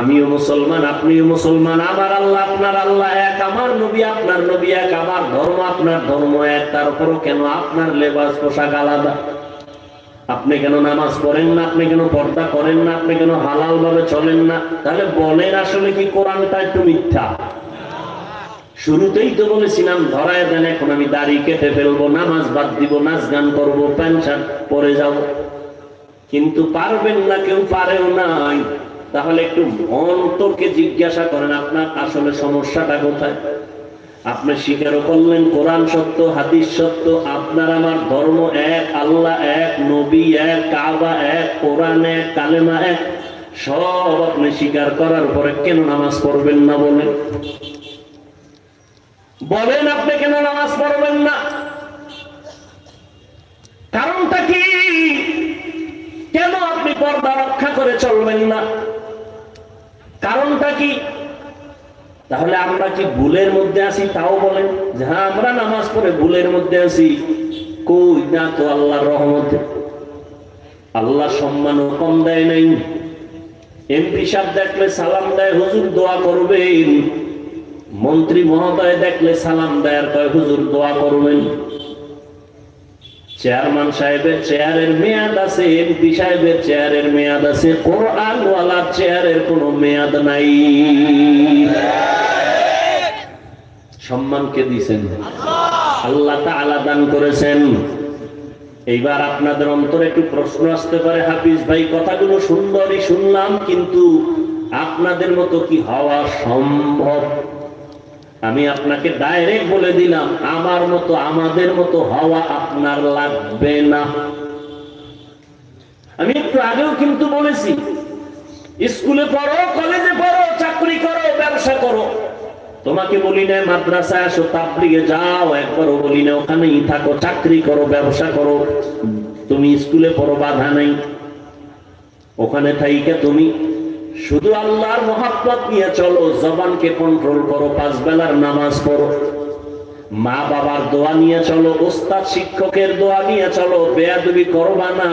আমিও মুসলমান, আপনিও মুসলমান, আমার আল্লাহ, আপনার আল্লাহ এক, আমার নবী, আপনার নবী এক, আমার ধর্ম, আপনার ধর্ম এক তারপরও কেন আপনার লেবাস, পোশাক আলাদা? আপনি কেন নামাজ পড়েন না? আপনি কেন পর্দা করেন না? আপনি কেন হালাল ভাবে চলেন না? তাহলে বলেন আসলে কি কোরআনটা একটু মিথ্যা? শুরুতেই তো বলেছিলাম, ধরায় দেন, এখন আমি দাড়ি কেটে ফেলব, নামাজ বাদ দিব, নাচ গান করব, প্যান্ট শার্ট পরে যাব। কিন্তু পারবেন না, কেউ পারেও নাই। তাহলে একটু অন্তরকে জিজ্ঞাসা করেন, আপনার আসলে সমস্যাটা কোথায়? আপনি স্বীকারও করলেন, কোরআন সত্য, হাদিস সত্য, আপনার আমার ধর্ম এক, আল্লাহ এক, নবী এক, কাবা এক, কোরআন এক, কালেমা এক, সব আপনি স্বীকার করার পরে কেন নামাজ পড়বেন না বলেন? বলেন আপনি কেন নামাজ পড়বেন না? কারণটা কি? কেন আপনি পর্দা রক্ষা করে চলবেন না? কারণটা কি? তাহলে আমরা কি ভুলের মধ্যে আছি? তাও বলেন। যে হ্যাঁ আমরা নামাজ পড়ে ভুলের মধ্যে আছি। কই? না তো আল্লাহর রহমতে। আল্লাহ সম্মানও কম দেয় নাই। এমপি সাহেব দেখলে সালাম দেয়, হুজুর দোয়া করবেন। মন্ত্রী মহোদয় দেখলে সালাম দেয় আর কয়, হুজুর দোয়া করবেন। চেয়ারম্যান সাহেবের চেয়ারের মেয়াদ আছে, এমপি সাহেবের চেয়ারের মেয়াদ আছে কোরআন ওয়ালার চেয়ারের কোনো মেয়াদ নাই। সম্মানকে দিছেন আল্লাহ তাআলা দান করেছেন। এইবার আপনাদের অন্তরে একটু প্রশ্ন আসতে পারে, হাফিজ ভাই, কথাগুলো সুন্দরই শুনলাম, কিন্তু আপনাদের মতো কি হওয়া সম্ভব? আমি আপনাকে ডাইরেক্ট বলে দিলাম, আমার মতো, আমাদের মতো হওয়া আপনার লাগবে না। আমি একটু আগেও কিন্তু বলেছি, স্কুলে পড়ো, কলেজে পড়ো, চাকরি করো, ব্যবসা করো। তোমাকে বলি না মাদ্রাসায় আসো, তাবলিগে যাও, একবারও বলি না ওখানেই থাকো, চাকরি করো, ব্যবসা করো। তুমি স্কুলে পড়ো, বাধা নাই। ওখানে থাইকে তুমি। শুধু আল্লাহর মহাব্বত নিয়ে চলো, জবানকে কন্ট্রোল করো, পাঁচ বেলার নামাজ পড়ো। মা বাবার দোয়া নিয়ে চলো, ওস্তাদ শিক্ষকের দোয়া নিয়ে চলো, বেয়াদবি করবা না।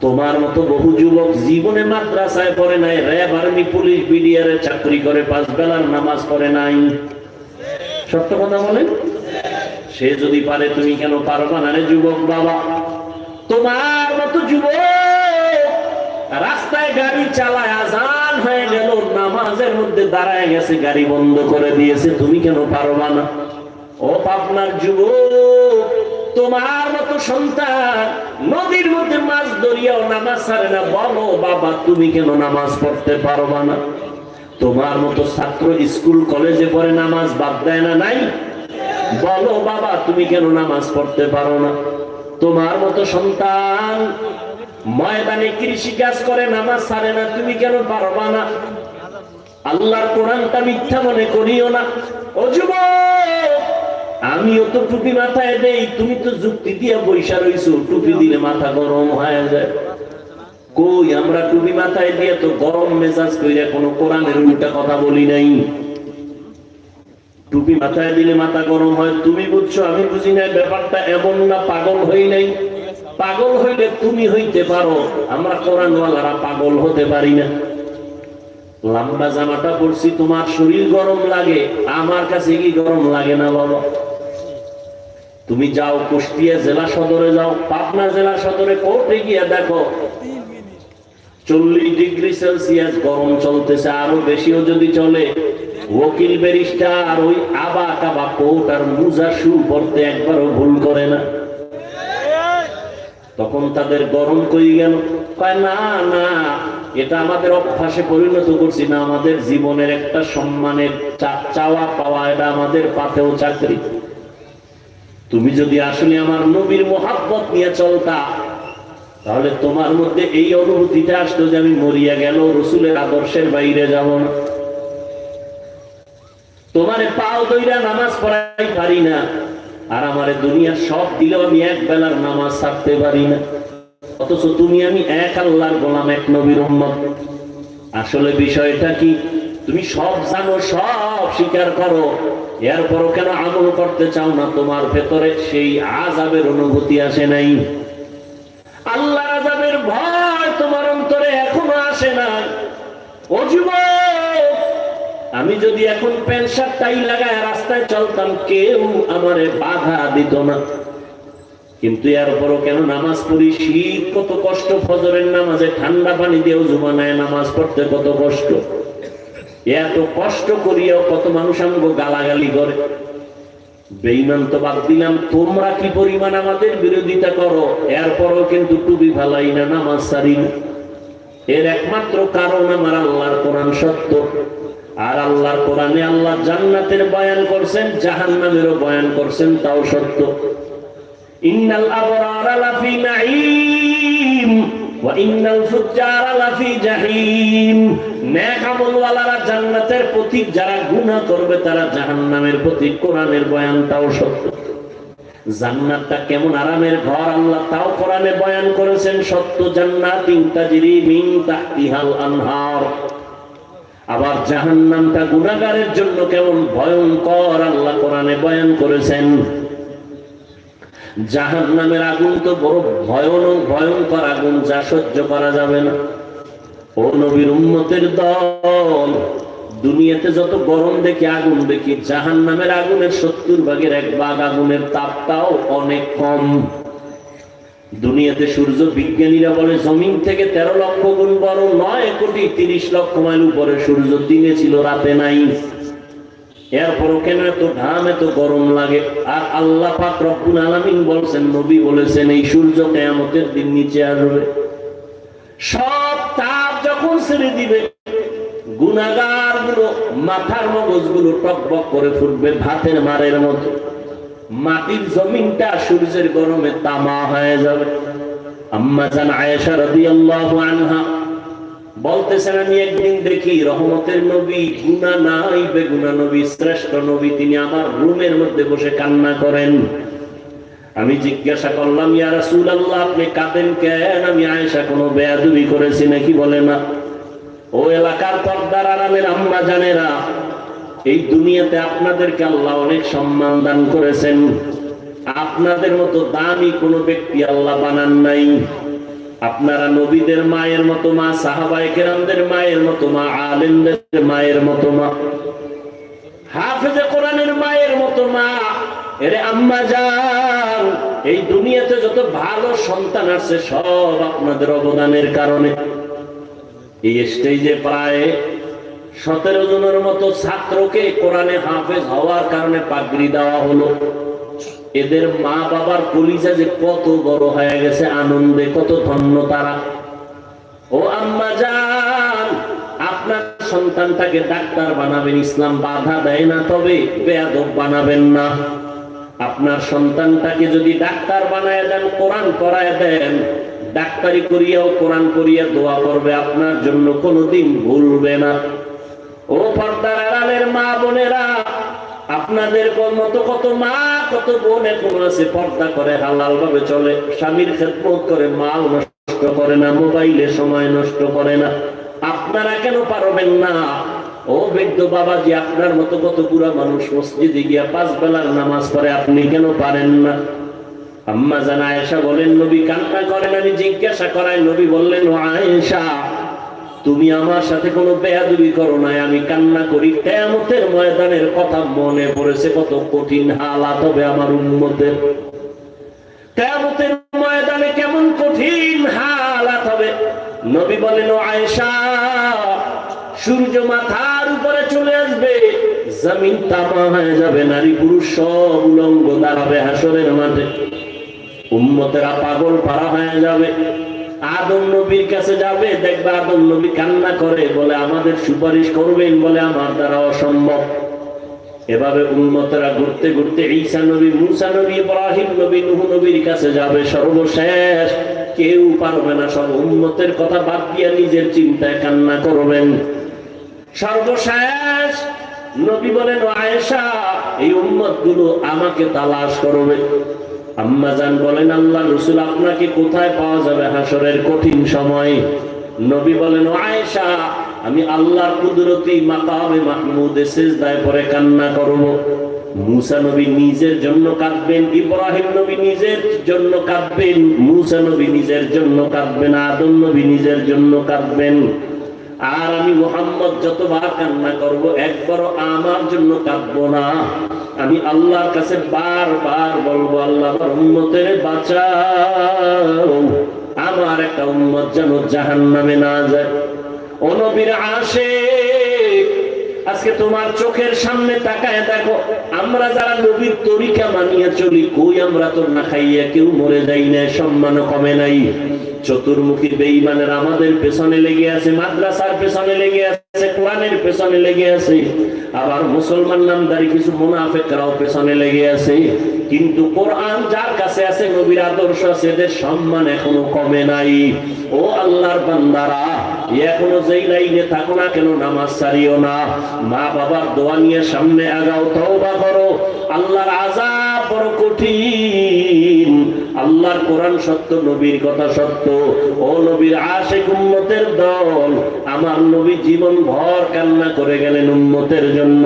তোমার মতো বহু যুবক জীবনে মাদ্রাসায় পড়ে নাই, র্যাব আর্মি, পুলিশ, বিডিআর চাকরি করে, পাঁচ বেলার নামাজ পড়ে নাই। সত্য কথা বলেন? সে যদি পারে, তুমি কেন পারবা না রে যুবক বাবা? তোমার মতো যুবক রাস্তায় গাড়ি চালায়, আজান হয়ে গেল, নামাজের মধ্যে দাঁড়ায় গেছে, গাড়ি বন্ধ করে দিয়েছে, তুমি কেন পারবা না? ও পাবনার যুবক, তোমার মতো সন্তান, নদীর মধ্যে মাছ ধরিয়াও নামাজ ছাড়ে না, বলো বাবা, তুমি কেন নামাজ পড়তে পারবা না? তোমার মতো ছাত্র স্কুল, কলেজে পড়ে নামাজ বাদ দেয় না, নাই? বলো বাবা, তুমি কেন নামাজ পড়তে পারো না? তোমার মতো সন্তান ময়দানে কৃষি কাজ করে, নামাজ ছাড়ে না, তুমি কেন পারবা না? আল্লাহর কোরআনটা মিথ্যা মনে করিও না। ও যুবক আমিও তো টুপি মাথায় দেই, তুমি তো যুক্তি দিয়ে বৈশা রইছো, টুপি দিলে মাথা গরম হয়ে যায়। কই, আমরা টুপি মাথায় দিয়ে তো গরম মেজাজ কইরা কোনো কোরআনের উল্টা কথা বলি নাই। টুপি মাথায় দিলে মাথা গরম হয়, তুমি বুঝছ, আমি বুঝি না ব্যাপারটা এমন না, পাগল হই নাই। পাগল হইলে তুমি হইতে পারো, আমরা কোরআনওয়ালারা পাগল হতে পারি না। লম্বা জামাটা পরছি, তোমার শরীর গরম লাগে, আমার কাছে কি গরম লাগে না বাবা? তুমি যাও কুষ্টিয়া জেলা সদরে যাও, পাবনা জেলা সদরে কোর্টে গিয়ে দেখো। চল্লিশ ডিগ্রি সেলসিয়াস গরম চলতেছে, আরও বেশিও যদি চলে। ওকিল ব্যারিস্টার ওই আবা কাবা কোট আর মুজা শু পড়তে একবারও ভুল করে না। তখন তাদের গরম কই গেল। কয়, না না, এটা আমাদের অভ্যাসে পরিণত করছি না। আমাদের জীবনের একটা সম্মানের চাওয়া পাওয়া এটা আমাদের পাতেও চাকরি। তুমি যদি আসলে আমার নবীর মোহাব্বত নিয়ে চলতা, তাহলে তোমার মধ্যে এই অনুভূতিটা আসতো যে আমি মরিয়া গেল, রসুলের আদর্শের বাইরে যাব না। তোমারে পাও দইরা নামাজ পড়াই পারি না। আর আমারে দুনিয়ার সব দিলেও আমি এক বেলার নামাজ ছাড়তে পারি না। অথচ তুমি আমি এক আল্লাহর গোলাম, এক নবীর উম্মত আসলে বিষয়টা কি? তুমি সব জানো, সব স্বীকার করো। এরপরও কেন আমল করতে চাও না? তোমার ভেতরে সেই আজাবের অনুভূতি আসে নাই। আল্লাহ আজাবের ভয় তোমার অন্তরে এখনও আসে ও যুবক আমি যদি এখন প্যান্ট শার্ট টাই লাগায় রাস্তায় চলতাম, কেউ আমারে বাধা দিত না। কিন্তু এরপরও কেন নামাজ পড়ি? শীত, কত কষ্ট, ফজরের নামাজে ঠান্ডা পানি দিয়েও জুমানায় নামাজ পড়তে কত কষ্ট। এত কষ্ট করিয়াও কত মানুষ আমাকে গালাগালি করে। বেইমান তো বাদ দিলাম, তোমরা কি পরিমাণ আমাদের বিরোধিতা করো? এরপরও কিন্তু টুবি ভালাই না, নামাজ সারি না। এর একমাত্র কারণ আমার আল্লাহর কোরআন সত্য। আর আল্লাহর কোরআনে আল্লাহ জান্নাতের বয়ান করছেন, জাহান্নামেরও বয়ান করছেন, তাও সত্য। তারা জাহান্নামের বয়ানটাও সত্য। জান্নাতটা কেমন আরামের ঘর, আল্লাহ তাও কোরআনে বয়ান করেছেন, সত্য জান্নাতিন তাজরি মিন তাহতিহাল আনহার। আবার জাহান্নামটা গুনাহগারের জন্য কেমন ভয়ঙ্কর আল্লাহ কোরআনে বয়ান করেছেন। জাহান্নামের আগুন তো বড় ভয়ানক ভয়ঙ্কর আগুন, যা সহ্য করা যাবে না। ও নবীর উম্মতের দল, দুনিয়াতে যত গরম দেখি আগুন দেখি জাহান নামের আগুনের সত্তর ভাগের এক ভাগ আগুনের তাপটাও অনেক কম। দুনিয়াতে সূর্য বিজ্ঞানীরা বলে, জমিন থেকে তেরো লক্ষ গুণ বড় নয় কোটি তিরিশ লক্ষ মাইল উপরে সূর্য দিনে ছিল, রাতে নাই। এরপরও কেন এত ঘাম, এত গরম লাগে? আর আল্লাহ পাক রব্বুল আলামিন বলছেন, নবী বলেছেন, এই সূর্য কেয়ামতের দিন নিচে আসবে। সব তাপ যখন ছেড়ে দিবে গুনাগারগুলো মাথার মগজগুলো টকবক করে ফুটবে ভাতের মারের মতো। মাটির জমিনটা সূর্যের গরমে তামা হয়ে যাবে। আম্মা আয়েশা রাদিয়াল্লাহু আনহা বলতেছেন, আমি একদিন দেখি রহমতের নবী গুনা নাই বেগুনা নবী, শ্রেষ্ঠ নবী, তিনি আমার রুমের মধ্যে বসে কান্না করেন। আমি জিজ্ঞাসা করলাম, ইয়া রাসূলুল্লাহ, আপনি কাঁদেন কেন? আমি আয়েশা কোনো বেয়াদবি করেছি নাকি? বলে, না। ও এলাকার পর্দার আরামের আম্মা জানেরা এই দুনিয়াতে আপনাদেরকে আল্লাহ অনেক সম্মান দান করেছেন। আপনাদের মতো দামি কোনো ব্যক্তি আল্লাহ বানান নাই। আপনারা নবীদের মায়ের মতো মা সাহাবাই কেরামদের মায়ের মতো মা, আলেমদের মায়ের মতো মা। হাফেজে কোরআনের মায়ের মতো মা। এরে আম্মা যান এই দুনিয়াতে যত ভালো সন্তান আছে সব আপনাদের অবদানের কারণে। এই স্টেজে প্রায় সতেরো জনের মতো ছাত্রকে কোরআনে হাফেজ হওয়ার কারণে পাগড়ি দেওয়া হলো। এদের মা বাবার কলিজা যে কত বড় হয়ে গেছে, আনন্দে কত ধন্য তারা। ও আম্মা যান আপনার সন্তানটাকে ডাক্তার বানাবেন, ইসলাম বাধা দেয় না তবে বেয়াদব বানাবেন না। আপনার সন্তানটাকে যদি ডাক্তার বানায় দেন, কোরআন করায় দেন, ডাক্তারি করিয়াও কোরআন করিয়া দোয়া করবে, আপনার জন্য কোনোদিন ভুলবে না। ও পর্দার আড়ালের মা বোনেরা, আপনাদের মতো কত মা, কত বোন এখন আছে? পর্দা করে হালাল ভাবে চলে, স্বামীর খেদমত করে, মাল নষ্ট করে না, মোবাইলে সময় নষ্ট করে না। আপনারা কেন পারবেন না? ও বৃদ্ধ বাবাজি, আপনার মতো কত বুড়া মানুষ মসজিদে গিয়া পাঁচ বেলার নামাজ পড়ে, আপনি কেন পারেন না? আম্মা জানা আয়েশা বলেন, নবী কান্না করেন, আমি জিজ্ঞাসা করাই। নবী বললেন, ও আয়েশা তুমি আমার সাথে কোনো বেয়াদুবি করো নাই, আমি কান্না করি। কেমতের ময়দানের কথা মনে পড়েছে, কত কঠিন হালাত হবে আমার উন্মতের কেমতের ময়দানে কেমন কঠিন হালাত হবে। নবী বলেন আয়েশা, সূর্য মাথার উপরে চলে আসবে, জমিন তামা হয়ে যাবে, নারী পুরুষ সব উলঙ্গ দাঁড়াবে হাসরের মাঠে। উম্মতেরা পাগল পারা হয়ে যাবে। আদম নবীর কাছে যাবে, দেখবে আদম নবী কান্না করে, বলে, আমাদের সুপারিশ করবেন বলে আমার দ্বারা অসম্ভব। এভাবে উন্মতেরা ঘুরতে ঘুরতে ঈসা নবী, মুসা নবী, ইব্রাহিম নবী, নুহ নবীর কাছে যাবে সর্বশেষ। কেউ পারবে না সব উন্মতের কথা বাদ দিয়ে নিজের চিন্তায় কান্না করবেন। সর্বশেষ নবী বলেন, আয়েশা, এই উম্মতগুলো আমাকে তালাশ করবে। আম্মাজান বলেন, আল্লাহ রসুল, আপনাকে কোথায় পাওয়া যাবে হাসরের কঠিন সময়? নবী বলেন, আয়েশা, আমি আল্লাহর কুদরতি মাকামে মাহমুদে সেজদায় পরে কান্না করব। মুসা নবী নিজের জন্য কাঁদবেন, ইব্রাহিম নবী নিজের জন্য কাঁদবেন, মুসা নবী নিজের জন্য কাঁদবেন, আদম নবী নিজের জন্য কাঁদবেন। আর আমি মোহাম্মদ যতবার কান্না করব, একবারও আমার জন্য কাঁদব না। আমি আল্লাহর কাছে বারবার বলব, আল্লাহ আমার উন্মতের বাঁচাও। আমার একটা উন্মত যেন জাহান নামে না যায়। ও নবীর আসে আজকে তোমার চোখের সামনে তাকায় দেখো, আমরা যারা নবীর তরিকা মানিয়ে চলি, কই আমরা তো না খাইয়া কেউ মরে যাই না সম্মান কমে নাই। চতুর্মুখী বেঈমানের আমাদের পেছনে লেগে আছে, মাদ্রাসার পেছনে লেগে আছে, কোরআনের পেছনে লেগে আছে। আবার মুসলমান নামদারি কিছু মুনাফেকরাও পেছনে লেগে আছে। কিন্তু কোরআন যার কাছে আছে, নবীর আদর্শ আছে, এদের সম্মান এখনও কমে নাই। ও আল্লাহর বান্দারা এখনও যেই লাইনে থাকো না কেন, নামাজ ছাড়িও না। মা বাবার দোয়া নিয়ে সামনে আগাও, তওবা করো। আল্লাহর আযাব বড় কঠিন। আল্লাহর কোরআন সত্য, নবীর কথা সত্য। ও নবীর আশেক উম্মতের দল, আমার নবী জীবন ভর কান্না করে গেলেন উম্মতের জন্য।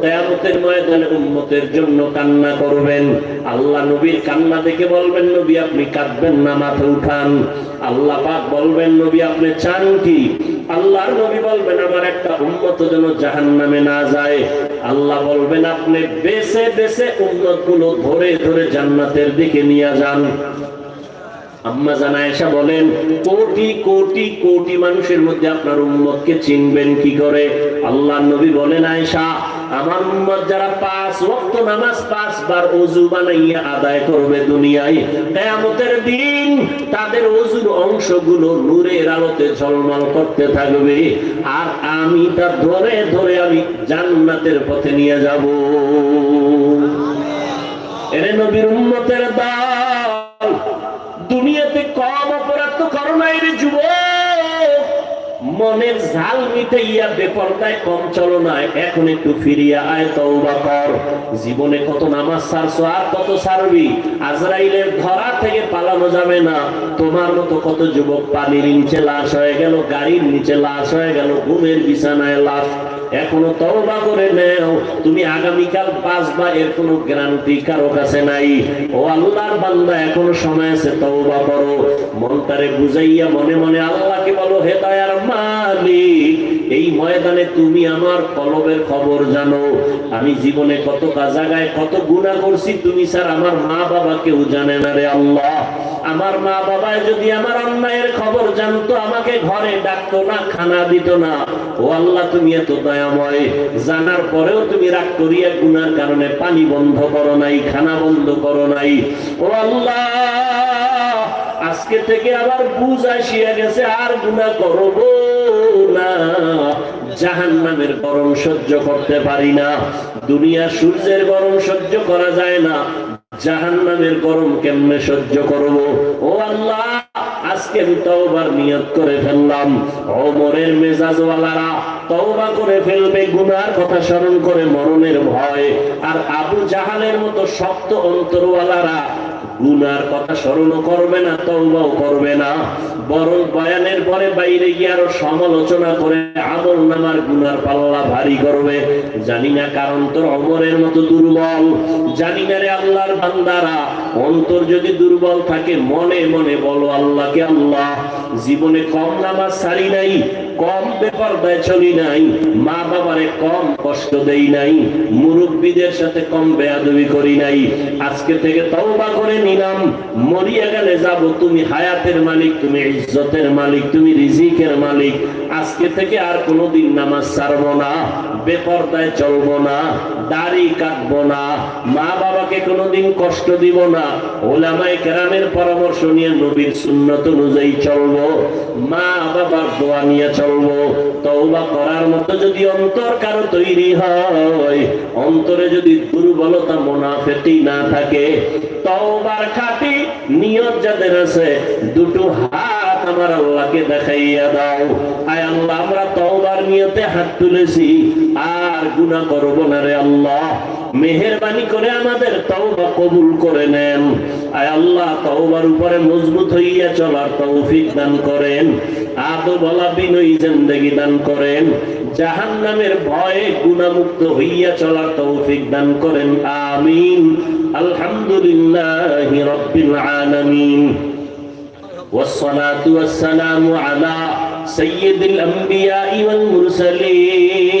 কেয়ামতের ময়দানে উম্মতের জন্য কান্না করবেন। আল্লাহ নবীর কান্না দেখে বলবেন, নবী, আপনি কাঁদবেন না, মাথা উঠান। আল্লাহ পাক বলবেন, নবী, আপনি চান কি? আল্লাহর নবী বলবেন, আমার একটা উম্মত যেন জাহান্নামে না যায়। আল্লাহ বলবেন, আপনি বেছে বেছে উন্নতগুলো ধরে ধরে জান্নাতের দিকে নিয়ে যান। আম্মা জানা এসা বলেন, কোটি কোটি কোটি মানুষের মধ্যে আপনার উম্মতকে চিনবেন কি করে? আল্লাহ নবী বলেন, আয়েশা আমার উম্মত যারা পাঁচ ওয়াক্ত নামাজ পাঁচ বার ওযু বানাইয়া আদায় করবে দুনিয়ায়, কিয়ামতের দিন তাদের ওযুর অংশগুলো নূরের আলোতে ঝলমল করতে থাকবে। আর আমি তা ধরে ধরে আমি জান্নাতের পথে নিয়ে যাব। এরে নবীর উম্মতের দল, দুনিয়াতে কম অপরাধ তো করো নাই রে যুবক। মনের জাল মিটাইয়া বেপরদায় কম চলো না, এখন একটু ফিরিয়া আয় তওবা কর। জীবনে কত নামাজ সারছো আর কত সারবি আজরাইলের ধরা থেকে পালানো যাবে না। তোমার মতো কত যুবক পানির নিচে লাশ হয়ে গেল, গাড়ির নিচে লাশ হয়ে গেল, ঘুমের বিছানায় লাশ। এখনও তওবা করে নেও। তুমি আগামীকাল বাঁচবা, এর কোনো গ্যারান্টি কারও কাছে নাই। ও আল্লাহর বান্দা, এখনও সময় আছে, তওবা করো। মনটারে বুঝাইয়া মনে মনে আল্লাহকে বলো, হে দয়ার মালিক, এই ময়দানে তুমি আমার কলবের খবর জানো। আমি জীবনে কত জায়গায় কত গুণা করছি, তুমি স্যার আমার মা বাবা কেউ জানে না রে আল্লাহ। আমার মা বাবায় যদি আমার অন্যায়ের খবর জানতো, আমাকে ঘরে ডাকতো না, খানা দিত না। ও আল্লাহ, তুমি এত দয়াময়। জানার পরেও তুমি রাগ করিয়া গুনার কারণে পানি বন্ধ করো নাই, খানা বন্ধ করো নাই। ও আল্লাহ, আজকে থেকে আবার বুঝ আসিয়া গেছে, আর গুণা করব না। জাহান নামের গরম সহ্য করতে পারি না। দুনিয়া সূর্যের গরম সহ্য করা যায় না। জাহান নামের গরম কেমনে সহ্য করব? ও আল্লাহ আজকে আমি তওবার নিয়ত করে ফেললাম। ওমরের মেজাজওয়ালারা তওবা করে ফেলবে, গুনার কথা স্মরণ করে মরণের ভয়। আর আবু জাহালের মতো শক্ত অন্তরওয়ালারা গুনার কথা স্মরণ করবে না, তওবাও করবে না। বরং বয়ানের পরে বাইরে গিয়ে আরও সমালোচনা করে আমল নামার গুনার পাল্লা ভারী করবে। জানি না কারণ তোর অমরের মতো দুর্বল। জানি না রে আল্লাহর বান্দারা। অন্তর যদি দুর্বল থাকে, মনে মনে বলো আল্লাহকে আল্লাহ। জীবনে কম নামাজ ছাড়ি নাই, কম ব্যাপার ব্যয় চলি নাই। মা বাবারে কম কষ্ট দেই নাই। মুরব্বীদের সাথে কম বেয়াদবি করি নাই। আজকে থেকে তওবা করে নিলাম মরিয়া গেলে যাব, তুমি হায়াতের মালিক, তুমি ইজ্জতের মালিক, তুমি রিজিকের মালিক। আজকে থেকে আর কোনোদিন নামাজ ছাড়বো না, বেপরদায় চলবো না দাড়ি কাটবো না। মা বাবাকে কোনোদিন কষ্ট দিব না। ওলামাই কেরামের পরামর্শ নিয়ে নবীর সুন্নত অনুযায়ী চলবো। মা বাবার দোয়া নিয়ে চলবো। তওবা করার মতো যদি অন্তর কারও তৈরি হয়, অন্তরে যদি দুর্বলতা মোনাফেতি না থাকে, তওবার খাটি নিয়ত যাদের আছে, দুটো হাত আমার আল্লাহকে দেখাইয়া দাও। আয় আল্লাহ, আমরা তওবার নিয়তে হাত তুলেছি। আর গুনাহ করব না রে আল্লাহ মেহেরবানি করে আমাদের তওবা কবুল করে নেন আয় আল্লাহ তওবার উপরে মজবুত হইয়া চলার তৌফিক দান করেন আদো বলা বিনয়ী জিন্দেগি দান করেন জাহান নামের ভয়ে গুণামুক্ত হইয়া চলার তৌফিক দান করেন আমিন আলহামদুলিল্লাহ রব্বিল আলামিন والصلاة والسلام على سيد الأنبياء والمرسلين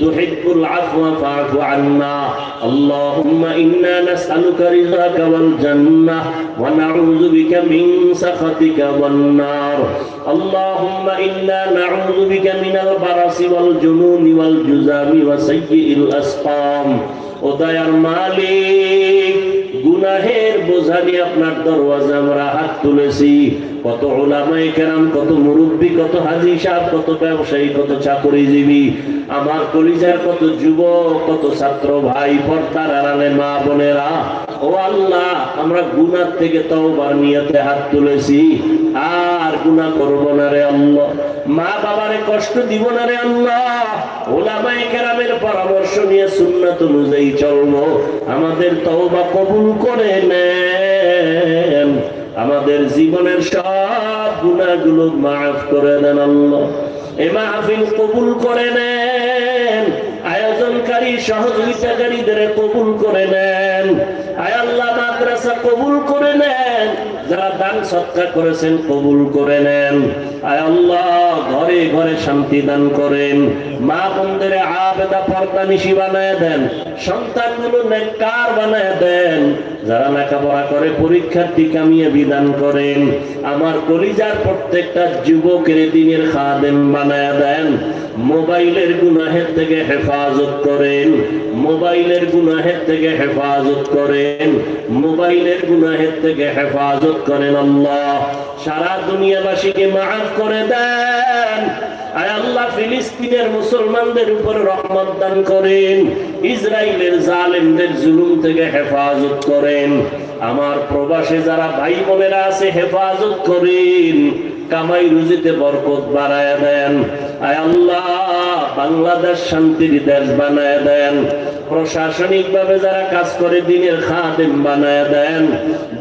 تحب العفو فاعف عنا اللهم إنا نسألك رضاك والجنة ونعوذ بك من سخطك والنار اللهم إنا نعوذ بك من البرص والجنون والجزام وسيء الأسقام ওদায়ার মালিক গুনাহের বোঝা নিয়ে আপনার দরওয়াজা আমরা হাত তুলেছি কত ওলামাই কেরাম, কত মুরব্বী, কত হাজি সাহেব, কত ব্যবসায়ী, কত চাকরিজীবী, আমার কলিজার কত যুবক, কত ছাত্র ভাই, পর্দার আড়ালে মা বোনেরা। ও আল্লাহ, আমরা গুনার থেকে তওবার নিয়তে হাত তুলেছি। আর গুনাহ করব না রে আল্লাহ। মা বাবারে কষ্ট দিব না রে আল্লাহ। ওলামাই কেরামের পরামর্শ নিয়ে সুন্নাত অনুযায়ী চলবো। আমাদের তওবা কবুল করে নেন। আমাদের জীবনের সব গুণাগুলো মাফ করে দেন আল্লাহ। এ মাহফিল কবুল করে নেন। আয়োজনকারী সহযোগিতাকারীদের কবুল করে নেন। আয় আল্লাহ মাদ্রাসা কবুল করে নেন। যারা দান সৎকার করেছেন, কবুল করে নেন। আয় আল্লাহ, ঘরে ঘরে শান্তি দান করেন। মা বন্ধের আবেদা পর্দা নিশি বানায় দেন। সন্তানগুলো নেককার বানায় দেন। যারা লেখাপড়া করে পরীক্ষার্থী কামিয়ে বিধান করেন। আমার কলিজার প্রত্যেকটা যুবকের দিনের খাদেম বানায় দেন। মোবাইলের গুনাহের থেকে হেফাজত করেন, মোবাইলের গুনাহের থেকে হেফাজত করেন, মোবাইলের গুনাহের থেকে হেফাজত করেন আল্লাহ। সারা দুনিয়াবাসীকে মাফ করে দেন। আয় আল্লাহ ফিলিস্তিনের মুসলমানদের উপর রহমত দান করেন ইসরায়েলের জালেমদের জুলুম থেকে হেফাজত করেন। আমার প্রবাসে যারা ভাই বোনেরা আছে, হেফাজত করেন, কামাই রুজিতে বরকত বাড়ায় দেন। আয় আল্লাহ বাংলাদেশ শান্তির দেশ বানায় দেন। প্রশাসনিক ভাবে যারা কাজ করে, দিনের খাদেম বানায় দেন।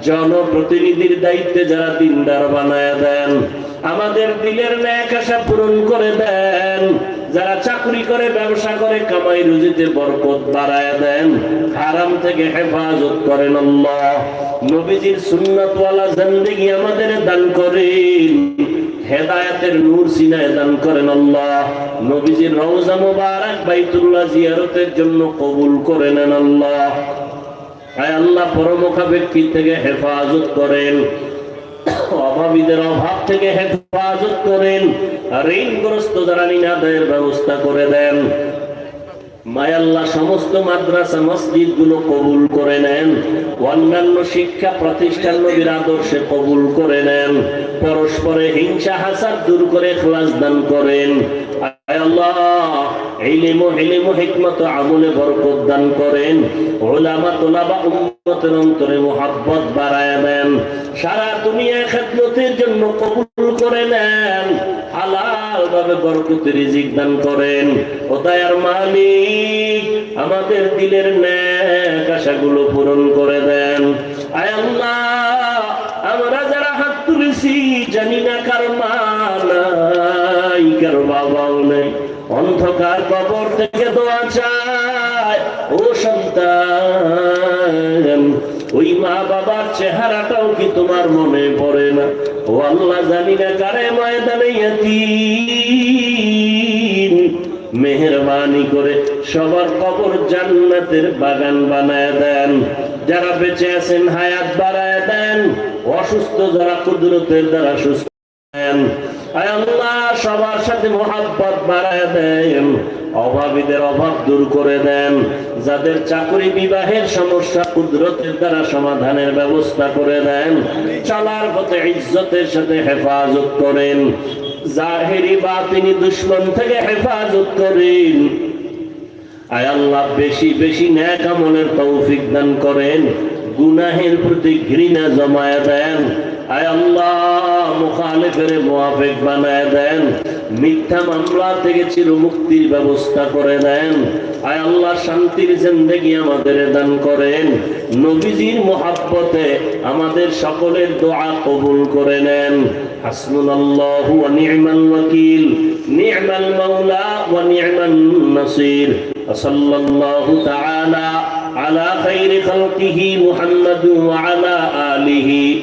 জনপ্রতিনিধির দায়িত্বে যারা দিনদার বানায় দেন। আমাদের দিলের ন্যাক পূরণ করে দেন। যারা চাকরি করে, ব্যবসা করে, কামাই রুজিতে বরকত বাড়ায় দেন। হারাম থেকে হেফাজত করেন আল্লাহ। নবীজির সুন্নতওয়ালা জিন্দেগি আমাদের দান করেন। হেদায়েতের নূর সিনায় দান করেন আল্লাহ। নবীজির রওজা মুবারক বাইতুল্লাহ জিয়ারতের জন্য কবুল করে নেন আল্লাহ। আয় আল্লাহ পরমুখাপেক্ষী থেকে হেফাজত করেন। অভাবীদের অভাব থেকে হেফাজত করেন। ঋণগ্রস্ত যারা নিনাদের ব্যবস্থা করে দেন। মায়াল্লাহ সমস্ত মাদ্রাসা মসজিদগুলো কবুল করে নেন। অন্যান্য শিক্ষা প্রতিষ্ঠান নবীর আদর্শে কবুল করে নেন। পরস্পরে হিংসা হাসাদ দূর করে খলাস দান করেন। সারা দুনিয়া খেদমতের জন্য কবুল করে নেন। ভাবে বরকত রিজিক দান করেন। ও দয়ার মালিক, আমাদের দিলের ন্যাক আশাগুলো পূরণ করে দেন। আমরা যারা হাত তুলেছি, জানি না কার মা বাবাও নেই। অন্ধকার কবর থেকে দোয়া চায়, ও সন্তান ওই মা বাবার চেহারাটাও কি তোমার মনে পড়ে না? ও আল্লাহ জানি না কারে ময়দানে মেহরবানি করে সবার কবর জান্নাতের বাগান বানায় দেন। যারা বেঁচে আছেন, হায়াত বাড়ায় দেন। অসুস্থ যারা কুদরতের দ্বারা সুস্থ দেন আল্লাহ, সবার সাথে মোহাব্বত বাড়ায় দেন। অভাবীদের অভাব দূর করে দেন। যাদের চাকরি বিবাহের সমস্যা কুদরতের দ্বারা সমাধানের ব্যবস্থা করে দেন। চলার পথে ইজ্জতের সাথে হেফাজত করেন। জাহেরি বা তিনি দুশ্মন থেকে হেফাজত করেন। আয় আল্লাহ, বেশি বেশি ন্যাক তৌফিক দান করেন। গুনাহের প্রতি ঘৃণা জমায় দেন। বানায় দেন থেকে ব্যবস্থা দেন। আমাদের দান করেন। আমাদের সকলের দোয়া কবুল করে নেন। হাসমুল্লাহ على خير خلقه محمد وعلى آله নি'মান আলা আলিহি।